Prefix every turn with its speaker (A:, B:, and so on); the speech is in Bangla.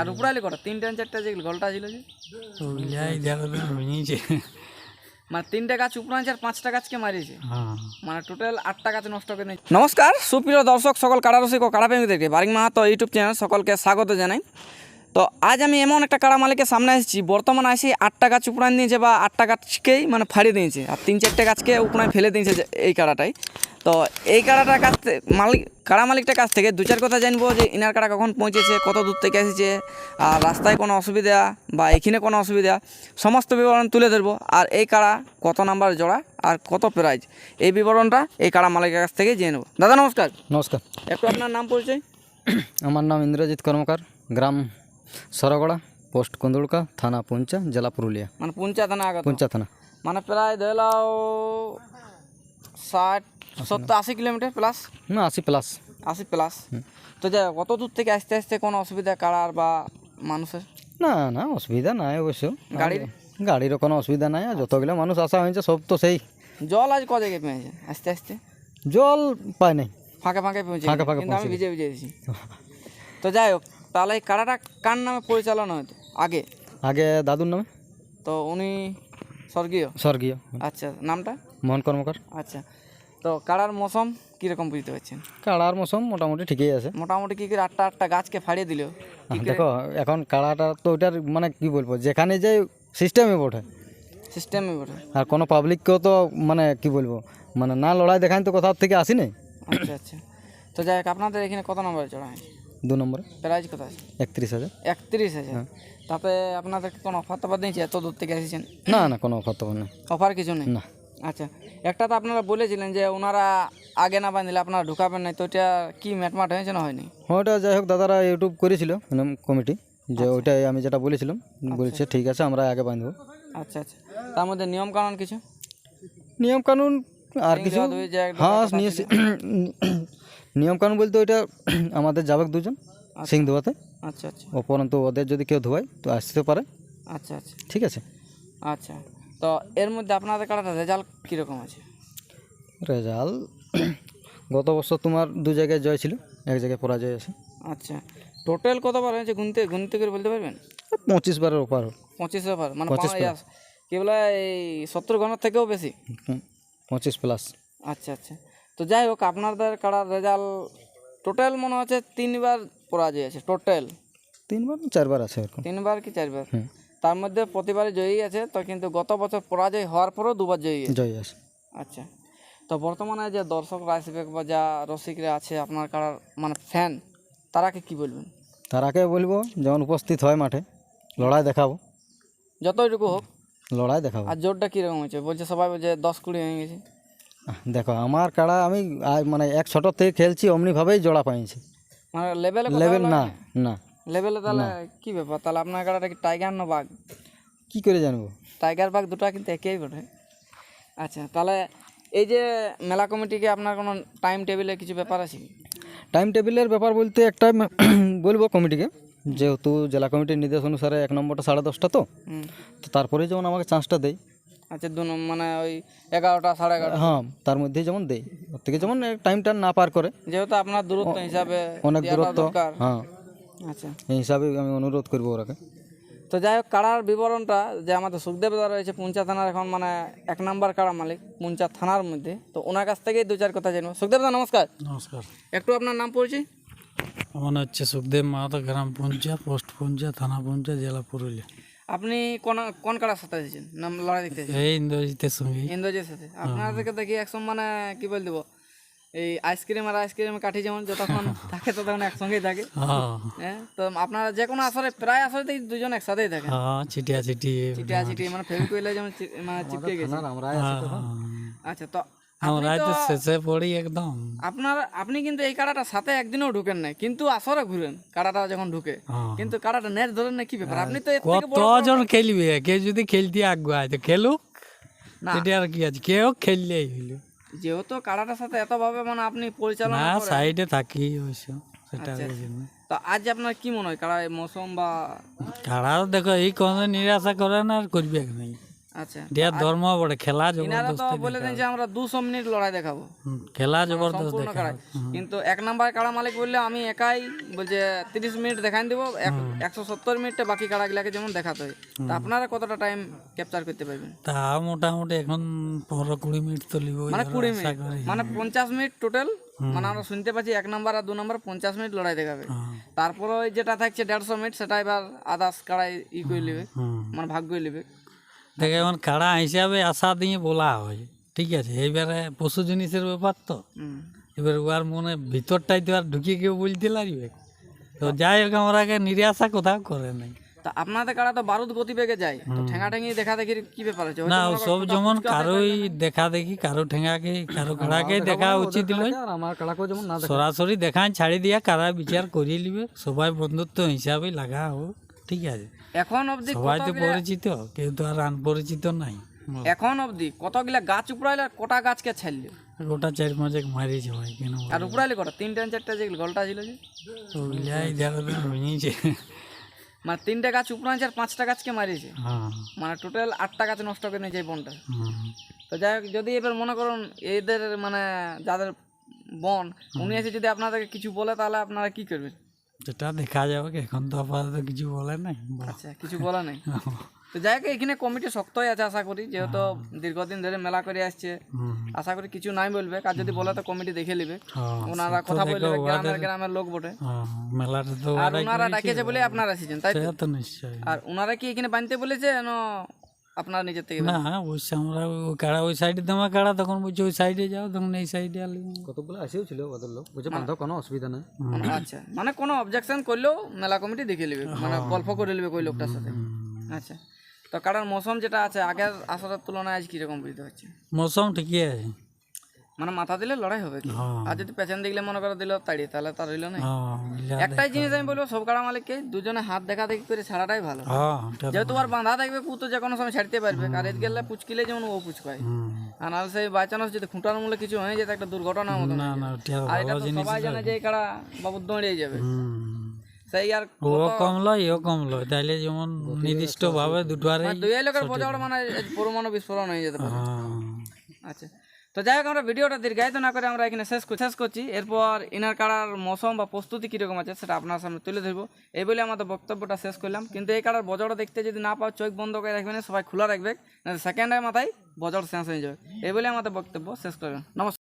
A: আর উপরালি কটা? তিনটা চারটা যে গলটা ছিল যে?
B: ওইলাই দেখো ভেঙেছে
A: মানে তিনটা গাছ উপরাঞ্চ আর পাঁচটা গাছকে মারিয়েছে।
B: হ্যাঁ।
A: মানে টোটাল আটটা গাছ নষ্ট করে নিয়েছে। নমস্কার সুপ্রিয় দর্শক সকল কারারসিক ও কারাপ্রেমীদেরকে বারিক মাহাতো ইউটিউব চ্যানেল সকলকে স্বাগত জানাই। তো আজ আমি এমন একটা কাড়া মালিকের সামনে এসেছি বর্তমানে আসি আটটা গাছ উপড়ান দিয়েছে বা আটটা গাছকেই মানে ফাড়িয়ে দিয়েছে আর তিন চারটে গাছকে উপড়ায় ফেলে দিয়েছে এই কাড়াটাই। তো এই কাড়াটার কাছ থেকে মালিক কাড়া মালিকটার কাছ থেকে দু চার কথা জানব যে ইনার কাড়া কখন পৌঁছেছে কত দূর থেকে এসেছে আর রাস্তায় কোনো অসুবিধা বা এখানে কোনো অসুবিধা সমস্ত বিবরণ তুলে ধরবো। আর এই কাড়া কত নাম্বার জোড়া আর কত প্রাইজ এই বিবরণটা এই কাড়া মালিকের কাছ থেকে জেনে নেব। দাদা নমস্কার।
C: নমস্কার।
A: একটু আপনার নাম পরিচয়।
C: আমার নাম ইন্দ্রজিৎ কর্মকার গ্রাম সরগড়া পোস্ট কুন্দুলকা থানা পুঞ্চা জেলা পুরুলিয়া
A: মানে পুঞ্চা থানা আগত
C: পুঞ্চা থানা
A: মানে প্রায় ধরে লাও ষাট সত্তর আশি কিলোমিটার প্লাস
C: না আশি প্লাস
A: আশি প্লাস তো যাই হোক, কত দূর থেকে আসতে আসতে কোনো অসুবিধা কারার বা মানুষের
C: না না অসুবিধা নাই অবশ্য
A: গাড়ির?
C: গাড়িরও কোনো অসুবিধা নাই আর যতগুলো মানুষ আসা হয়েছে সব তো সেই
A: জল আজ ক জায়গায় পেয়েছে আস্তে আস্তে
C: জল পায় নাই
A: ফাঁকে ফাঁকে পৌঁছে
C: ফাঁকে
A: গেছে।
C: ফাঁকে
A: কিন্তু আমি
C: পৌঁছে
A: ভিজে ভিজে দিয়েছি তো যাই হোক তাহলে এই কারাটা কার নামে পরিচালনা হতো আগে?
C: আগে দাদুর নামে?
A: তো উনি স্বর্গীয়?
C: স্বর্গীয়।
A: আচ্ছা নামটা?
C: মোহন কর্মকার।
A: আচ্ছা তো কারার মৌসুম কীরকম বুঝতে পারছেন?
C: কাড়ার মৌসুম মোটামুটি ঠিকই আছে।
A: মোটামুটি কী করে আটটা আটটা গাছকে ফাড়িয়ে দিল?
C: দেখো এখন কাড়াটা তো ওইটার মানে কি বলব যেখানে যে সিস্টেমে ওঠে
A: সিস্টেমে বটে।
C: আর কোনো পাবলিককেও তো মানে কি বলব মানে না লড়াই দেখান তো কোথাও থেকে আসি নাই
A: আচ্ছা আচ্ছা। তো যাই হোক আপনাদের এখানে কত নম্বরে চড়া হয়েছে
C: দু নম্বরে।
A: প্রাইজ কত আছে?
C: একত্রিশ হাজার।
A: একত্রিশ হাজার। তাতে আপনাদেরকে কোনো অফার টফার দিয়েছে? এত দূর থেকে এসেছেন?
C: না না কোনো কর্তব্য নেই।
A: অফার কিছু নেই?
C: না।
A: আচ্ছা একটা তো আপনারা বলেছিলেন যে ওনারা আগে না বাঁধলে আপনারা ঢুকাবেন না তো এটা কি ম্যাটমাট হয়েছে না হয়নি?
C: ওটা যাই হোক দাদারা ইউটিউব করেছিল কমিটি যে ওইটাই আমি যেটা বলেছিলাম বলছে ঠিক আছে আমরা আগে বাঁধবো।
A: আচ্ছা আচ্ছা। তার মধ্যে নিয়ম কানুন কিছু?
C: নিয়ম কানুন আর কিছু হ্যাঁ নিয়ে নিয়ম কানুন বলতে ওইটা আমাদের যাবে দুজন সিং ধোয়াতে
A: আচ্ছা আচ্ছা।
C: অপরন্তু ওদের যদি কেউ ধোয়ায় তো আসতে পারে।
A: আচ্ছা আচ্ছা।
C: ঠিক আছে?
A: আচ্ছা। তো এর মধ্যে আপনাদের কাটাটা রেজাল্ট কীরকম আছে?
C: রেজাল্ট গত বছর তোমার দু জায়গায় জয় ছিল এক জায়গায় পরাজয় আছে।
A: আচ্ছা। টোটাল কতবার হয়েছে? গুনতে গুনতে করে বলতে পারবেন?
C: পঁচিশ বারের ওপার
A: পঁচিশ ওভার মানে পাঁচ- কি বলে এই সত্তর ঘণ্টার থেকেও বেশি?
C: পঁচিশ প্লাস
A: আচ্ছা আচ্ছা। তো যাই হোক আপনাদের কারার রেজাল্ট টোটাল মনে হচ্ছে তিনবার পরাজয় আছে টোটাল
C: তিনবার না চারবার আছে এরকম?
A: তিনবার কি চারবার? তার মধ্যে প্রতিবারই জয়ী আছে তো কিন্তু গত বছর পরাজয় হওয়ার পরেও দুবার জয়ী
C: জয় আছে।
A: আচ্ছা। তো বর্তমানে যে দর্শকরা আসবে বা যা রসিকরা আছে আপনার কারার মানে ফ্যান তারাকে কি বলবেন?
C: তারাকে বলব যেমন উপস্থিত হয় মাঠে লড়াই দেখাবো।
A: যতটুকু হোক।
C: লড়াই দেখাবো।
A: আর জোরটা কীরকম হয়েছে? বলছে সবাই বলছে দশ কুড়ি হয়ে গেছে।
C: দেখো আমার কাড়া আমি মানে এক ছোট থেকে খেলছি অমনিভাবেই জোড়া পাইছি।
A: মানে লেভেলে
C: লেভেল না। না
A: লেভেলে তাহলে কি ব্যাপার? তাহলে আপনার কাড়াটা কি টাইগার না বাঘ
C: কি করে জানব?
A: টাইগার বাঘ দুটো কিন্তু একই বটে। আচ্ছা তাহলে এই যে মেলা কমিটিকে আপনার কোনো টাইম টেবিলে কিছু ব্যাপার আছে
C: টাইম টেবিলের ব্যাপার বলতে একটা বলব কমিটিকে যেহেতু জেলা কমিটির নির্দেশ অনুসারে এক নম্বরটা সাড়ে দশটা তো। তো তারপরে যেমন আমাকে চান্সটা দেয়
A: আচ্ছা দু নম- মানে ওই এগারোটা সাড়ে এগারোটা।
C: হ্যাঁ তার মধ্যেই যেমন দেয়। ওর থেকে যেমন টাইমটা না পার করে।
A: যেহেতু আপনার দূরত্ব হিসাবে
C: অনেক
A: দেওয়াটা
C: দূরত্ব।
A: দরকার।
C: হ্যাঁ।
A: আচ্ছা।
C: এই হিসাবে আমি অনুরোধ করব ওরাকে।
A: তো যাই হোক কাড়ার বিবরণটা যে আমাদের সুখদেব দা রয়েছে পুঞ্চা থানার এখন মানে এক নাম্বার কাড়া মালিক পুঞ্চা থানার মধ্যে। তো ওনার কাছ থেকেই দু চার কথা জানব সুখদেব দা নমস্কার।
B: নমস্কার।
A: একটু আপনার নাম পড়ছি
B: আমার হচ্ছে সুখদেব মাহাতো গ্রাম পঞ্চা পোস্ট পঞ্চা থানা পঞ্চা জেলা পুরুলিয়া।
A: আপনি কোন কোন কাড়ার সাথে এসেছেন নাম লড়াই দেখতে এসেছেন?
B: এই ইন্দ্রজিতের সঙ্গে।
A: ইন্দ্রজির সাথে। আপনাদেরকে দেখি একসঙ্গে মানে কি বল দেবো? এই আইসক্রিম আর আইসক্রিম কাঠি যেমন যতক্ষণ থাকে ততক্ষণ একসঙ্গেই থাকে।
B: হ্যাঁ
A: তো আপনারা যে কোনো আসরে প্রায় আসরেতেই দুজন একসাথেই থাকে
B: হ্যাঁ চিটিয়া চিটি
A: চিটিয়া চিটি মানে ফেভিকুইলে যেমন মানে চিপকে গেছে। আচ্ছা তো
B: আমরা তো শেষে পড়ি একদম।
A: আপনার আপনি কিন্তু এই কাড়াটা সাথে একদিনও ঢুকেন না কিন্তু আসরে ঘুরেন কাড়াটা যখন ঢুকে।
B: হ্যাঁ।
A: কিন্তু কাড়াটা নেট ধরেন না কি ব্যাপার? আপনি তো এর থেকে বড়-
B: কতজন খেলবে? কেউ যদি খেলতে আগুয়ায় তো খেলুক। সেটা আর কি আছে? কেউ খেললেই হইল।
A: যেহেতু কাড়াটার সাথে এতভাবে মানে আপনি পরিচালনা
B: না সাইডে থাকি অবশ্য সেটা
A: আচ্ছা,
B: জন্য।
A: তো আজ আপনার কি মনে হয়? কাড়া মৌসুম বা
B: কারাও দেখো এই কোনো নিরাশা করে না আর করবে নাই
A: আচ্ছা।
B: দিয়া ধর্ম বড়ে খেলা
A: ইনারা তো বলে দেন যে আমরা দুশো মিনিট লড়াই দেখাবো।
B: খেলা জবরদস্ত
A: কিন্তু এক নাম্বার কাড়া মালিক বললে আমি একাই বলছে তিরিশ মিনিট দেখাই দিব মিনিটে বাকি কাড়াগুলাকে যেমন দেখাতে হয়। তা আপনারা কতটা টাইম ক্যাপচার করতে পারবেন?
B: তা মোটামুটি এখন মিনিট তো লিব
A: মানে কুড়ি মিনিট। মানে পঞ্চাশ মিনিট টোটাল মানে আমরা শুনতে পাচ্ছি এক নাম্বার আর দু নাম্বার পঞ্চাশ মিনিট লড়াই দেখাবে। তারপরে ওই যেটা থাকছে দেড়শো মিনিট সেটা এবার আদার্স কাড়াই ই করে নেবে মানে ভাগ করে নেবে
B: দেখে এখন কাড়া হিসাবে আশা দিয়ে বলা হয় ঠিক আছে? এইবারে পশু জিনিসের ব্যাপার তো। এবার ওর মনে ভিতরটাই তো আর ঢুকিয়ে কেউ বলতে লাগবে। তো যাই হোক আমরাকে নিরাশা কোথাও করে নাই।
A: তা আপনাদের কাড়া তো বারুদ গতিবেগে যায়। তো ঠেঙা ঠেঙি দেখা দেখি কি ব্যাপার আছে
B: না সব যেমন কারোই দেখা দেখি কারও ঠেঙ্গাকে কারও কাড়াকে দেখা উচিত
C: আর আমার কাড়াকেও যেমন না
B: সরাসরি দেখান ছাড়ি দিয়া কারা বিচার করিয়ে নিবে। সবাই বন্ধুত্ব হিসাবে লাগা হোক ঠিক আছে?
A: এখন অবধি
B: সবাই তো পরিচিত কেউ তো আর আনপরিচিত নাই।
A: এখন অবধি কতগুলা গাছ উপড়াইলে কটা গাছকে ছাড়লে?
B: গোটা চার পাঁচে মারিছে ভাই কেন
A: আর উপড়াইলে কটা? তিনটে চারটে যেগুলো গলটা ছিল যে?
B: ওইলাই দেখা হয়েছে
A: মানে তিনটে গাছ উপড়াইছে আর পাঁচটা গাছকে মারিয়েছে
B: হ্যাঁ।
A: মানে টোটাল আটটা গাছ নষ্ট করে নিয়েছে এই বনটা। তো যাই হোক যদি এবার মনে করুন এদের মানে যাদের বন উনি এসে যদি আপনাদেরকে কিছু বলে তাহলে আপনারা কি করবেন?
B: যেটা দেখা যাবে এখন তো আপাতত কিছু বলে নাই
A: আচ্ছা কিছু বলা নেই। তো যাই হোক এখানে কমিটি শক্তই আছে আশা করি যেহেতু দীর্ঘদিন ধরে মেলা করে আসছে। আশা করি কিছু নাই বলবে আর যদি বলে তো কমিটি দেখে নেবে।
B: হ্যাঁ,
A: ওনারা কথা বলবে গ্রামের গ্রামের লোক বটে।
B: হ্যাঁ, মেলাটা তো
A: আর ওনারা ডাকেছে বলে আপনারা এসেছেন তাই তো?
B: সেটা তো নিশ্চয়
A: আর ওনারা কি এখানে বানতে বলেছে? না আপনার নিজের থেকে
B: না অবশ্যই আমরা ওই কাড়া ওই সাইডে দেওয়া কাড়া তখন বলছি ওই সাইডে যাও তখন এই সাইডে আলি।
C: কতগুলো আসেও ছিল ওদের লোক। বলছে বান্ধব কোনো অসুবিধা নেই।
A: আচ্ছা মানে কোনো অবজেকশন করলেও মেলা কমিটি দেখে নেবে মানে গল্প করে নেবে ওই লোকটার সাথে। আচ্ছা তো কারণ মৌসুম যেটা আছে আগের আসরের তুলনায় আজ কীরকম বুঝতে পারছি
B: মৌসুম ঠিকই আছে।
A: মানে মাথা দিলে লড়াই হবে কি
B: হ্যাঁ।
A: আর যদি পেছন দিলে মনে করে দিল তাড়ি তাহলে তার হইল না।
B: হ্যাঁ
A: একটাই জিনিস আমি বলব সব কাড়া মালিককে দুজনে হাত দেখা দেখি করে ছাড়াটাই ভালো।
B: হ্যাঁ
A: যেহেতু আর বাঁধা থাকবে কু তো যে কোনো সময় ছাড়তে পারবে। আর এদিকে গেলে পুচকিলে যেমন ও পুচকায়। আর নাহলে সেই বাই চান্স যদি খুঁটার মূলে কিছু হয়ে যেত একটা দুর্ঘটনার মতো আর এটা তো সবাই জানে যে কাড়া বাবু দৌড়িয়ে যাবে। সেই আর
B: ও তাইলে যেমন নির্দিষ্ট ভাবে দুটোয়ারে
A: দুই লোকের বোঝা মানে পরমাণু বিস্ফোরণ হয়ে যেতে পারে। আচ্ছা। তো যাই হোক, আমরা ভিডিওটা দীর্ঘায়িত না করে আমরা এখানে শেষ শেষ করছি। এরপর ইনার কাড়ার মৌসুম বা প্রস্তুতি কীরকম আছে সেটা আপনার সামনে তুলে ধরবো। এই বলে আমাদের বক্তব্যটা শেষ করলাম। কিন্তু এই কাড়ার বজড় দেখতে যদি না পাও, চোখ বন্ধ করে রাখবেন, সবাই খোলা রাখবে সেকেন্ডের মাথায় বজড় শেষ হয়ে যাবে। এই বলে আমাদের বক্তব্য শেষ করবেন নমস্কার।